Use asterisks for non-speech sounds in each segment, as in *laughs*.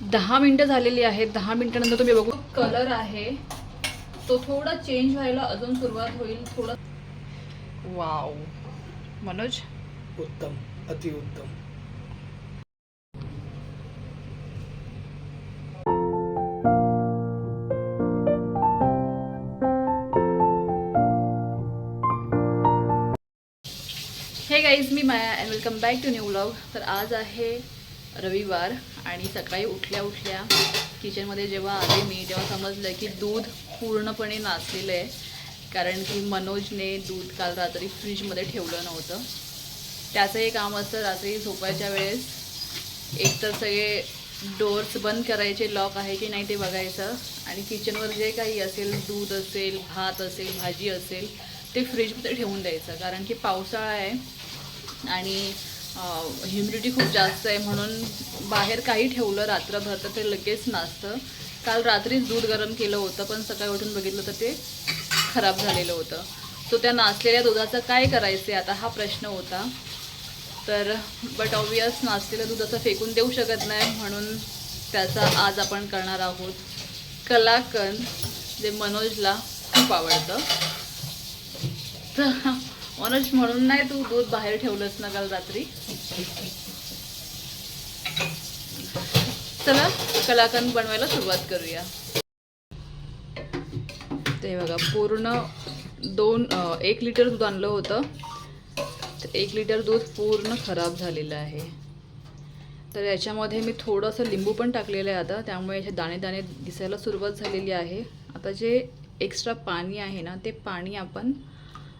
दहा मिनटं झालेली आहेत. दहा मिनटानंतर तुम्ही बघू कलर आहे. तो थोडा चेंज व्हायला अजून सुरुवात होईल. थोडं वाव मनोज? उत्तम. अतिउत्तम hey guys me Maya and welcome back to new vlog तर आज आहे रविवार. आणि सकाळी उठल्या उठल्या किचनमध्ये जेव्हा आले मी तेव्हा समजलं की दूध पूर्णपणे नाचलेलं आहे. कारण की मनोजने दूध काल रात्री फ्रीजमध्ये ठेवलं नव्हतं. त्याचंही काम असतं रात्री झोपायच्या वेळेस एकतर सगळे डोअर्स बंद करायचे लॉक आहे की नाही ते बघायचं. आणि किचनवर जे काही असेल दूध असेल भात असेल भाजी असेल ते फ्रीजमध्ये ठेवून द्यायचं. कारण की पावसाळा आहे आणि ह्युमिडिटी खूप जास्त आहे म्हणून बाहेर काही ठेवलं रात्रभर तर ते लगेच नाचतं. काल रात्रीच दूध गरम केलं होतं पण सकाळी उठून बघितलं तर ते खराब झालेलं होतं. सो त्या नाचलेल्या दुधाचं काय करायचं आता हा प्रश्न होता. तर बट ऑबियस नाचलेलं दूध असं फेकून देऊ शकत नाही म्हणून त्याचा आज आपण करणार आहोत. कलाकंद जे मनोजला खूप आवडतं. तर मनोज म्हणून नाही तू दूध बाहेर ठेवलंस ना काल रात्री. चला कलाकंद बनवायला सुरुवात करूया. ते बघा पूर्ण दोन एक लिटर दूध आणलं होतं. तर एक लिटर दूध पूर्ण खराब झालेलं आहे. तर याच्यामध्ये मी थोडंसं लिंबू पण टाकलेलं आहे आता. त्यामुळे याचे दाणे दाणे दिसायला सुरुवात झालेली आहे. आता जे एक्स्ट्रा पाणी आहे ना ते पाणी आपण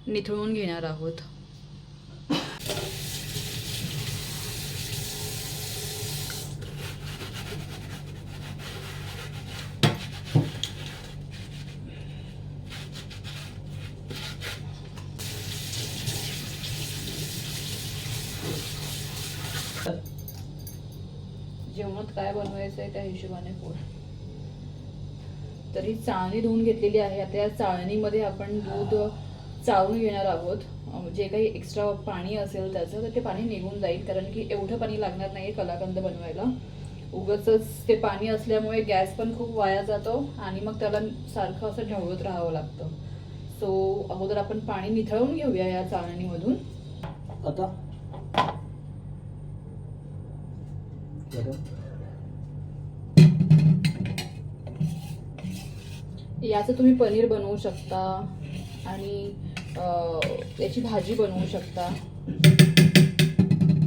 निथळून घेणार आहोत. जेवणात काय बनवायचं आहे त्या हिशोबाने पोळ तर ही चाळणी धुवून घेतलेली आहे. आता या चाळणीमध्ये आपण दूध चाळून घेणार आहोत. जे काही एक्स्ट्रा पाणी असेल त्याचं तर ते पाणी निघून जाईल. कारण की एवढं पाणी लागणार नाही कलाकंद बनवायला. उगच ते पाणी असल्यामुळे गॅस पण खूप वाया जातो आणि मग त्याला सारखं असं ढवळत राहावं लागतं. सो अगोदर आपण पाणी निथळून घेऊया या चाळणीमधून. आता. याचं तुम्ही पनीर बनवू शकता. आणि याची भाजी बनवू शकता.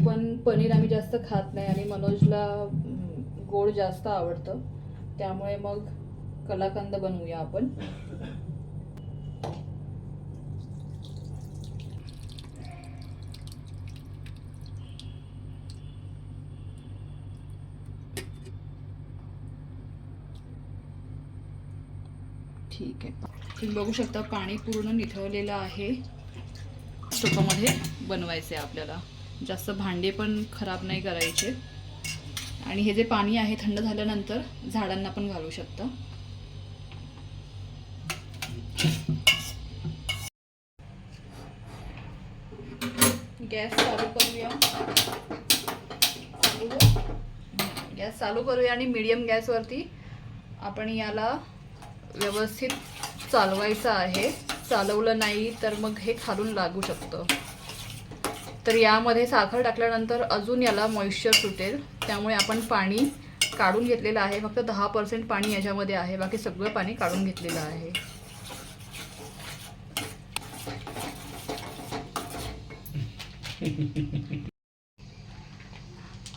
पण पनीर आम्ही जास्त खात नाही आणि मनोजला गोड जास्त आवडतं. त्यामुळे मग कलाकंद बनवूया आपण. ठीक आहे. तुम्ही बघू शकता पाणी पूर्ण निथळलेलं आहे. स्टोपामध्ये बनवायचे आहे आपल्याला. जास्त भांडे पण खराब नाही करायचे. आणि हे जे पाणी आहे थंड झाल्यानंतर झाडांना पण घालू शकता. गॅस चालू करूया. हो. गॅस चालू करूया आणि मीडियम गॅसवरती आपण याला व्यवस्थित चालवायचं आहे. चालवलं नाही तर मग हे खालून लागू शकतं. तर यामध्ये साखर टाकल्यानंतर अजून याला मॉइश्चर सुटेल. त्यामुळे आपण पाणी काढून घेतलेलं आहे. फक्त दहा पर्सेंट पाणी याच्यामध्ये आहे. बाकी सगळं पाणी काढून घेतलेलं आहे.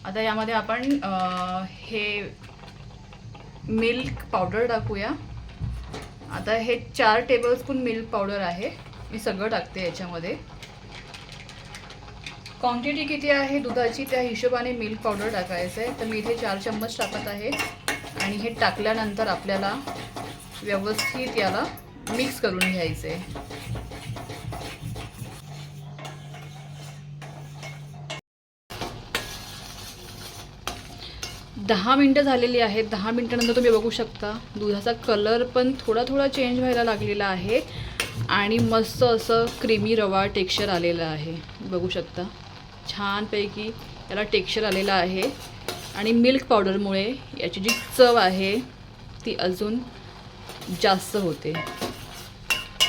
आता यामध्ये आपण हे मिल्क पावडर टाकूया. आता हे चार टेबलस्पून मिल्क पावडर आहे. मी सगळं टाकते याच्यामध्ये. क्वांटिटी किती आहे? दुधाची त्या हिशोबाने मिल्क पावडर टाकायचं आहे. तर मी इथे चार चम्मच टाकत आहे. आणि हे टाकल्यानंतर आपल्याला व्यवस्थित याला मिक्स करून घ्यायचं आहे दहा मिनटं झालेली आहेत. दहा मिनटानंतर तुम्ही बघू शकता. दुधाचा कलर पण थोडा थोडा चेंज व्हायला लागलेला आहे. आणि मस्त असं क्रीमी रवा टेक्स्चर आलेलं आहे. बघू शकता. छानपैकी त्याला टेक्स्चर आलेलं आहे. आणि मिल्क पावडरमुळे याची जी चव आहे ती अजून जास्त होते.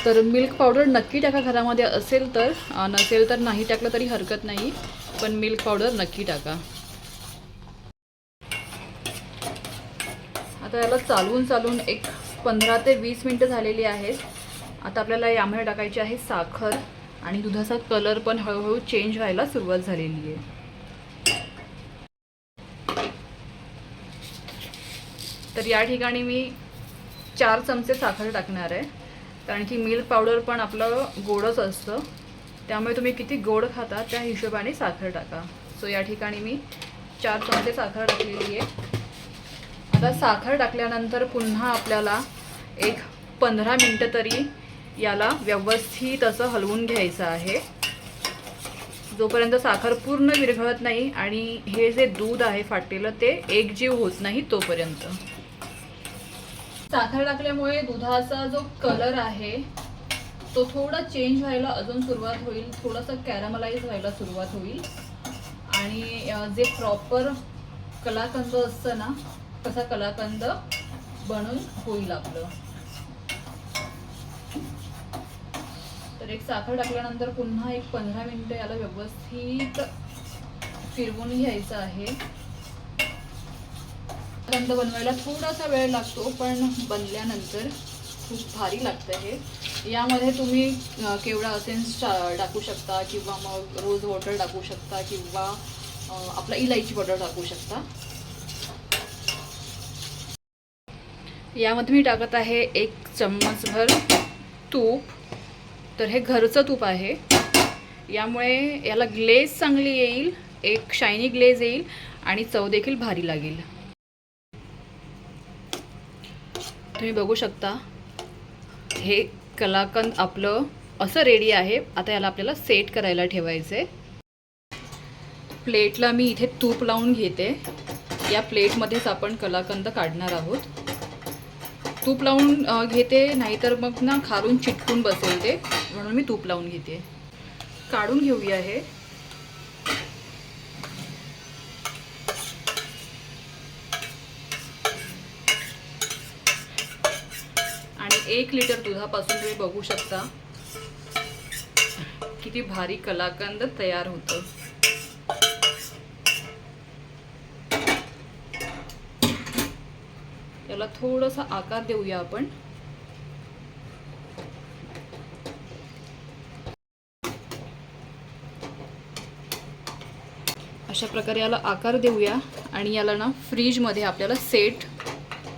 तर मिल्क पावडर नक्की टाका घरामध्ये. असेल तर नसेल तर नाही टाकलं तरी हरकत नाही. पण मिल्क पावडर नक्की टाका. आता याला चालवून चालवून एक पंधरा ते वीस मिनटं झालेली आहेत. आता आपल्याला यामध्ये टाकायची आहे साखर आणि दुधाचा कलर पण हळूहळू चेंज व्हायला सुरुवात झालेली आहे. तर या ठिकाणी मी चार चमचे साखर टाकणार आहे. कारण की मिल्क पावडर पण आपलं गोडच असतं. त्यामुळे तुम्ही किती गोड खाता त्या हिशोबाने साखर टाका. सो या ठिकाणी मी चार चमचे साखर टाकलेली आहे. आता साखर टाकल्यानंतर पुन्हा आपल्याला एक पंधरा मिनटं तरी याला व्यवस्थित असं हलवून घ्यायचं आहे. जोपर्यंत साखर पूर्ण विरघळत नाही आणि हे जे दूध आहे फाटलेलं ते एकजीव होत नाही तोपर्यंत. साखर टाकल्यामुळे दुधाचा जो कलर आहे तो थोडा चेंज व्हायला अजून सुरुवात होईल. थोडंसं कॅरामलाइज व्हायला सुरुवात होईल. आणि जे प्रॉपर कलाकंद असतं ना कसा कलाकंद बनून होईल आपलं. तर एक साखर टाकल्यानंतर पुन्हा एक पंधरा मिनिटं याला व्यवस्थित फिरवून घ्यायचं आहे. कंद बनवायला थोडासा वेळ लागतो पण बनल्यानंतर खूप भारी लागतं हे. यामध्ये तुम्ही अं, केवढा असेन्स टाकू शकता किंवा मग रोज वॉटर टाकू शकता किंवा आपला इलायची पावडर टाकू शकता. यामध्ये मी टाकत आहे एक चम्मचभर तूप. तर हे घरचं तूप आहे. यामुळे याला ग्लेज चांगली येईल एक शायनी ग्लेज येईल आणि चव देखील भारी लागेल. तुम्ही बघू शकता हे कलाकंद आपलं असं रेडी आहे. आता याला आपल्याला सेट करायला ठेवायचे प्लेटला मी इथे तूप लावून घेते. या प्लेटमध्येच आपण कलाकंद काढणार आहोत. तूप लावून घेते नाहीतर मग ना खालून चिटकून बसेल ते. म्हणून मी तूप लावून घेते. काढून घेऊया हे. आणि एक लिटर दुधापासून तुम्ही बघू शकता. किती भारी कलाकंद तयार होतं. याला थोडासा आकार देऊया आपण. अशा प्रकारे याला आकार देऊया आणि याला ना फ्रीजमध्ये आपल्याला सेट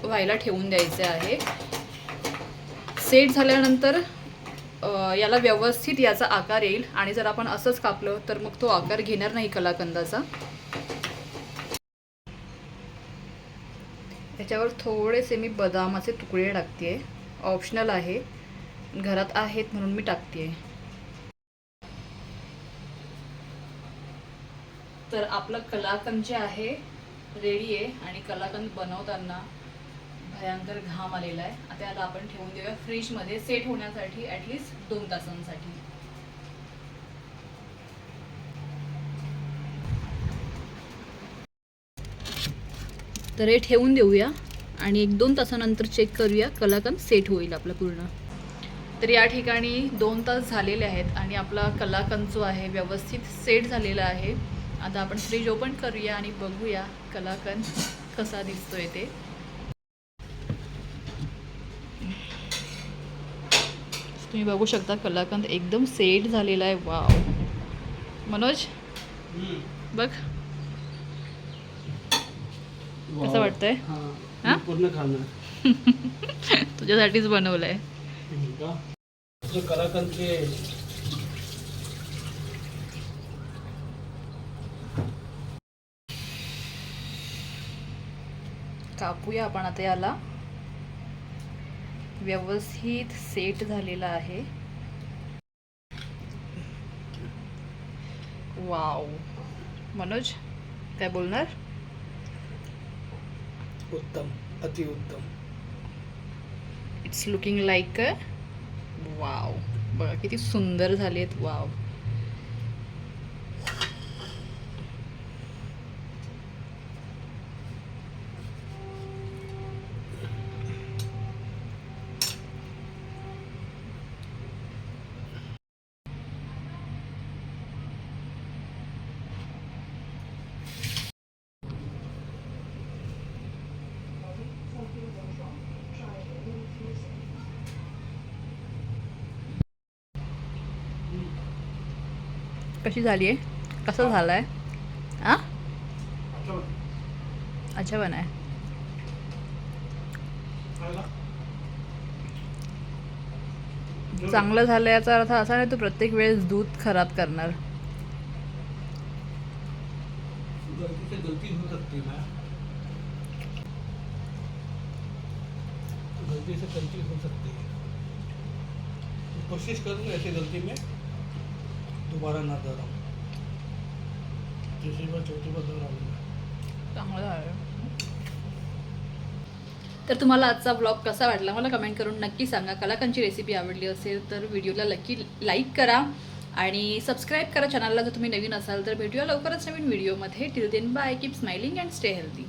व्हायला ठेवून द्यायचे आहे. सेट झाल्यानंतर याला व्यवस्थित याचा आकार येईल आणि जर आपण असंच कापलं तर मग तो आकार घेणार नाही कलाकंदाचा. त्याच्यावर थोडेसे मी बदामाचे तुकडे टाकते ऑप्शनल आहे. घरात आहेत म्हणून मी टाकते तर आपलं कलाकंद जे आहे रेडी आहे आणि कलाकंद बनवताना भयंकर घाम आलेला आहे. आता याला आपण ठेवून देऊया फ्रीजमध्ये सेट होण्यासाठी ॲटलिस्ट दोन तासांसाठी. तर हे ठेवून देऊया आणि एक दोन तासानंतर चेक करूया कलाकंद सेट होईल आपला पूर्ण. तर या ठिकाणी दोन तास झालेले आहेत आणि आपला कलाकंद जो आहे व्यवस्थित सेट झालेला आहे. आता आपण फ्रीज ओपन करूया आणि बघूया कलाकंद कसा दिसतोय ते. तुम्ही बघू शकता कलाकंद एकदम सेट झालेला आहे. वाव मनोज? बघ. कसं वाटतंय? हा पूर्ण खाणार. *laughs* तुझ्यासाठीच बनवलंय. कापूया आपण आता याला. व्यवस्थित सेट झालेला आहे. वाव. मनोज काय बोलणार? उत्तम अतिउत्तम it's looking like a wow बघा किती सुंदर झालेत वाव कशी झाली आहे कसं झालं आहे हां अच्छा बन आहे. चांगलं झालं याचा अर्थ असा नाही तू प्रत्येक वेळेस दूध खराब करणार. कोशिश करूंगा ऐसी गलती में. दोबारा ना दोहराऊं तीसरी बार चौथी बार दोहराऊंगा चांगलं आहे. तर तुम्हाला आजचा ब्लॉग कसा वाटला मला कमेंट करून नक्की सांगा. कलाकांची रेसिपी आवडली असेल तर व्हिडिओला नक्की लाईक करा आणि सबस्क्राईब करा चॅनलला जर तुम्ही नवीन असाल तर भेटूया लवकरच नवीन व्हिडिओमध्ये till then bye keep smiling and stay healthy